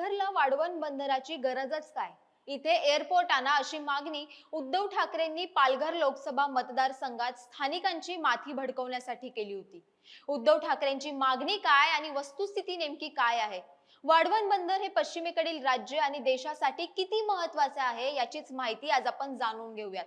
पालघरला वाढवण बंदराची गरजच काय? इथे एअरपोर्ट आणा अशी मागणी उद्धव ठाकरेंनी पालघर लोकसभा मतदारसंघात स्थानिकांची माथी भडकवण्यासाठी केली होती. उद्धव ठाकरेंची मागणी काय आणि वस्तुस्थिती नेमकी काय आहे? वाढवण बंदर हे पश्चिमेकडील राज्य आणि देशासाठी किती महत्त्वाचे आहे याचीच माहिती आज आपण जाणून घेऊयात.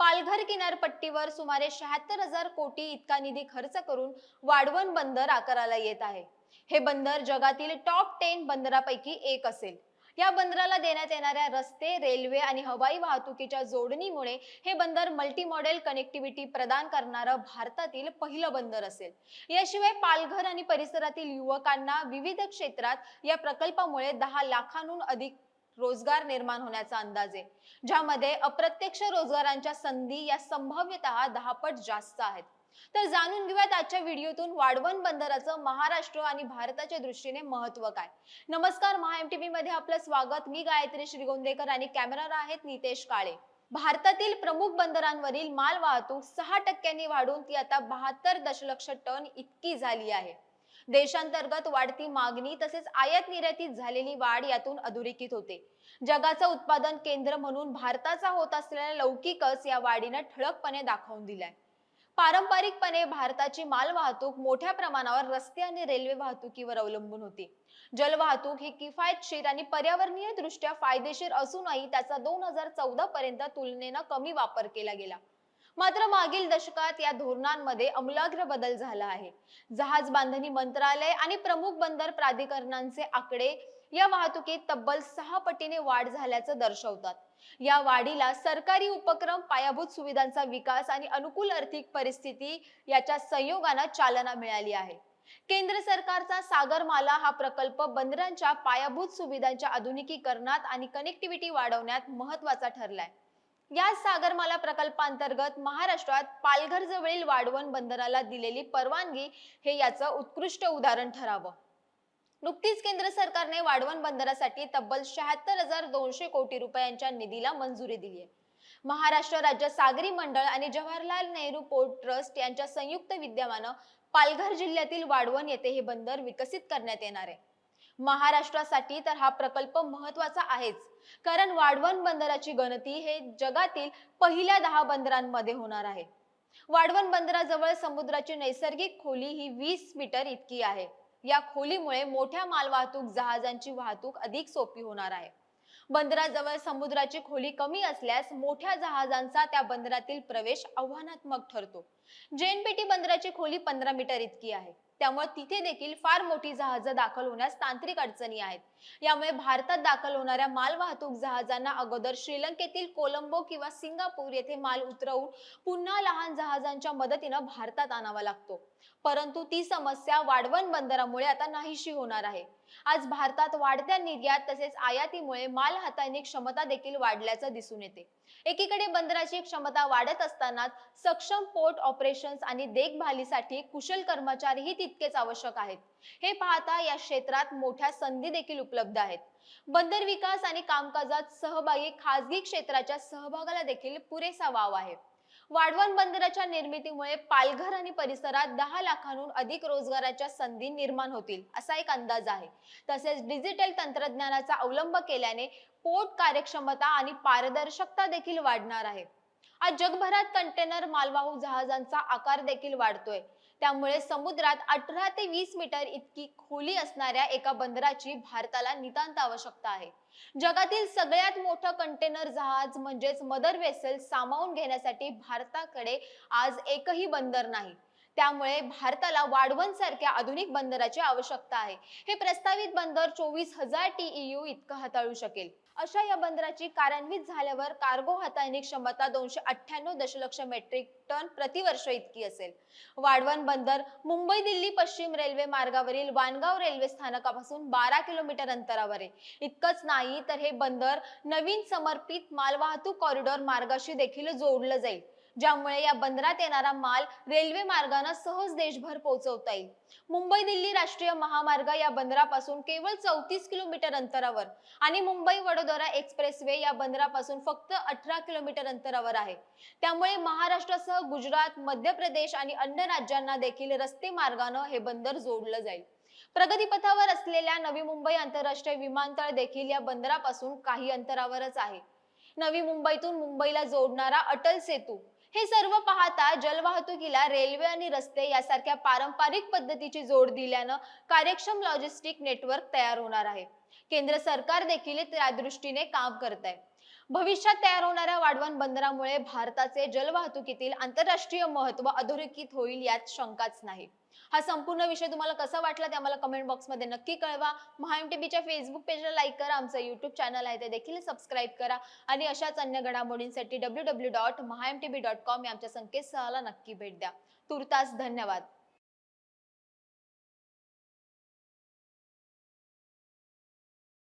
पालघर किनारपट्टीवर सुमारे शहात्तर हजार कोटी इतका निधी खर्च करून वाढवण बंदर आकाराला येत आहे. हे बंदर जगातील टॉप टेन बंदरापैकी एक असेल. या बंदराला देण्यात येणाऱ्या रस्ते रेल्वे आणि हवाई वाहतुकीच्या जोडणीमुळे हे बंदर मल्टी मॉडेल कनेक्टिव्हिटी प्रदान करणारं भारतातील पहिलं बंदर असेल. याशिवाय पालघर आणि परिसरातील युवकांना विविध क्षेत्रात या प्रकल्पामुळे दहा लाखांहून अधिक रोजगार निर्माण होण्याचा अंदाज आहे. ज्यामध्ये अप्रत्यक्ष रोजगारांच्या संधी या संभाव्यतः दहापट जास्त आहेत. तर जाणून घेऊयात आजच्या व्हिडिओतून वाढवण बंदराचं महाराष्ट्र आणि भारताच्या दृष्टीने महत्त्व काय. नमस्कार महा एममध्ये आपलं स्वागत. मी गायत्री श्रीगोंदेकर आणि कॅमेरा आहेत नितेश काळे. भारतातील प्रमुख बंदरांवरील माल वाहतूक सहा टक्क्यांनी वाढून ती आता बहात्तर दशलक्ष टन इतकी झाली आहे. देशांतर्गत वाढती मागणी तसेच आयात निर्यातीत झालेली वाढ यातून अधोरेखित होते. जगाचं उत्पादन केंद्र म्हणून भारताचा होत असलेला लौकिकच या वाढीनं ठळकपणे दाखवून दिलाय. पारंपरिकपणे भारताची माल वाहतूक मोठ्या प्रमाणावर रस्ते आणि रेल्वे वाहतुकीवर अवलंबून होती. जलवाहतूक ही किफायतशीर आणि पर्यावरणीय दृष्ट्या फायदेशीर असूनही त्याचा दोन हजार चौदा पर्यंत तुलनेनं कमी वापर केला गेला. मात्र मागील दशकात या धोरणांमध्ये अमूलाग्र बदल झाला आहे. जहाज बांधणी मंत्रालय आणि प्रमुख बंदर प्राधिकरणांचे आकडे या वाहतुकीत तब्बल सहा पटीने वाढ झाल्याचं दर्शवतात. या वाढीला सरकारी उपक्रम पायाभूत सुविधांचा विकास आणि अनुकूल आर्थिक परिस्थिती याच्या संयोगानं चालना मिळाली आहे. केंद्र सरकारचा सागरमाला हा प्रकल्प बंदरांच्या पायाभूत सुविधांच्या आधुनिकीकरणात आणि कनेक्टिव्हिटी वाढवण्यात महत्त्वाचा ठरलाय. या सागरमाला प्रकल्पांतर्गत महाराष्ट्रात पालघर जवळील वाढवण बंदराला दिलेली परवानगी हे याचं उत्कृष्ट उदाहरण ठरावं. नुकतीच केंद्र सरकारने वाढवण बंदरासाठी तब्बल शहात्तर हजार दोनशे कोटी रुपयांच्या निधीला मंजुरी दिली आहे. महाराष्ट्र राज्य सागरी मंडळ आणि जवाहरलाल नेहरू पोर्ट ट्रस्ट यांच्या संयुक्त विद्यमानं पालघर जिल्ह्यातील वाढवण येथे हे बंदर विकसित करण्यात येणार आहे. महाराष्ट्रासाठी तर हा प्रकल्प महत्त्वाचा आहेच कारण वाढवण बंदराची गणती हे जगातील पहिल्या दहा बंदरांमध्ये होणार आहे. वाढवण बंदराजवळ समुद्राची नैसर्गिक खोली ही वीस मीटर इतकी आहे. या खोलीमुळे मोठ्या मालवाहतूक जहाजांची वाहतूक अधिक सोपी होणार आहे. बंदराजवळ समुद्राची खोली कमी असल्यास मोठ्या जहाजांचा त्या बंदरातील प्रवेश आव्हानात्मक ठरतो. जेएनपीटी बंदराची खोली पंधरा मीटर इतकी आहे. त्यामुळे तिथे देखील फार मोठी जहाजं दाखल होण्यास तांत्रिक अडचणी आहेत. यामुळे भारतात दाखल होणाऱ्या मालवाहतूक जहाजांना अगोदर श्रीलंकेतील कोलंबो किंवा सिंगापूर येथे माल उतरवून पुन्हा लहान जहाजांच्या मदतीनं भारतात आणावा लागतो. परंतु ती समस्या वाढवण बंदरामुळे आता नाहीशी होणार आहे. आज भारतात वाढत्या निर्यात तसेच आयातीमुळे माल हाताळणी क्षमता देखील वाढल्याचं दिसून येते. एकीकडे बंदराची क्षमता वाढत असतानाच सक्षम पोर्ट ऑपरेशन्स आणि देखभालीसाठी कुशल कर्मचारीही तितकेच आवश्यक आहेत. हे पाहता या क्षेत्रात मोठ्या संधी देखील उपलब्ध आहेत. बंदर विकास आणि कामकाजात सहभागी खासगी क्षेत्राच्या सहभागाला देखील पुरेसा वाव आहे. वाढवण बंदराच्या निर्मितीमुळे पालघर आणि परिसरात दहा लाखांहून अधिक रोजगाराच्या संधी निर्माण होतील असा एक अंदाज आहे. तसेच डिजिटल तंत्रज्ञानाचा अवलंब केल्याने पोट कार्यक्षमता आणि पारदर्शकता देखील वाढणार आहे. आज जगभरात कंटेनर मालवाहू जहाजांचा आकार देखील वाढतोय. त्यामुळे समुद्रात अठरा ते वीस मीटर इतकी खोली असणाऱ्या एका बंदराची भारताला नितांत आवश्यकता आहे. जगातील सगळ्यात मोठं कंटेनर जहाज म्हणजेच मदर वेसल सामावून घेण्यासाठी भारताकडे आज एकही बंदर नाही. त्यामुळे भारताला वाढवण सारख्या आधुनिक बंदराची आवश्यकता आहे. हे प्रस्तावित बंदर चोवीस हजार टीईयू इतकं हाताळू शकेल. अशा या बंदराची कार्यान्वित झाल्यावर कार्गो हाताळणी क्षमता दोनशे अठ्ठ्याण्णव दशलक्ष मेट्रिक टन प्रतिवर्ष इतकी असेल. वाढवण बंदर मुंबई दिल्ली पश्चिम रेल्वे मार्गावरील वानगाव रेल्वे स्थानकापासून बारा किलोमीटर अंतरावर आहे. इतकंच नाही तर हे बंदर नवीन समर्पित मालवाहतूक कॉरिडॉर मार्गाशी देखील जोडलं जाईल. ज्यामुळे या बंदरात येणारा माल रेल्वे मार्गाने सहज देशभर पोहोचवता येईल. मुंबई दिल्ली राष्ट्रीय महामार्ग या बंदरापासून केवळ चौतीस किलोमीटर अंतरावर आणि मुंबई वडोदरा एक्सप्रेसवे या बंदरापासून फक्त अठरा किलोमीटर अंतरावर आहे. त्यामुळे महाराष्ट्रासह गुजरात मध्य प्रदेश आणि अन्य राज्यांना देखील रस्ते मार्गानं हे बंदर जोडलं जाईल. प्रगतीपथावर असलेल्या नवी मुंबई आंतरराष्ट्रीय विमानतळ देखील या बंदरापासून काही अंतरावरच आहे. नवी मुंबईतून मुंबईला जोडणारा अटल सेतू हे सर्व पाहता जलवाहतुकीला रेल्वे आणि रस्ते यासारख्या पारंपरिक पद्धतीची जोड दिल्यानं कार्यक्षम लॉजिस्टिक नेटवर्क तयार होणार आहे. केंद्र सरकार देखील त्या दृष्टीने काम करत आहे भविष्यात तयार होणाऱ्या वाढवण बंदरामुळे भारताचे जलवाहतुकीतील आंतरराष्ट्रीय महत्त्व अधोरेखित होईल यात शंकाच नाही. हा संपूर्ण विषय तुम्हाला कसा वाटला ते आम्हाला कमेंट बॉक्समध्ये नक्की कळवा. महाएमटीबीच्या फेसबुक पेजला लाईक करा आमचं युट्यूब चॅनल आहे ते देखील सबस्क्राईब करा. आणि अशाच अन्य घडामोडींसाठी W W dot MahaMTB dot com या आमच्या संकेतस्थळाला नक्की भेट द्या. तुर्तास धन्यवाद.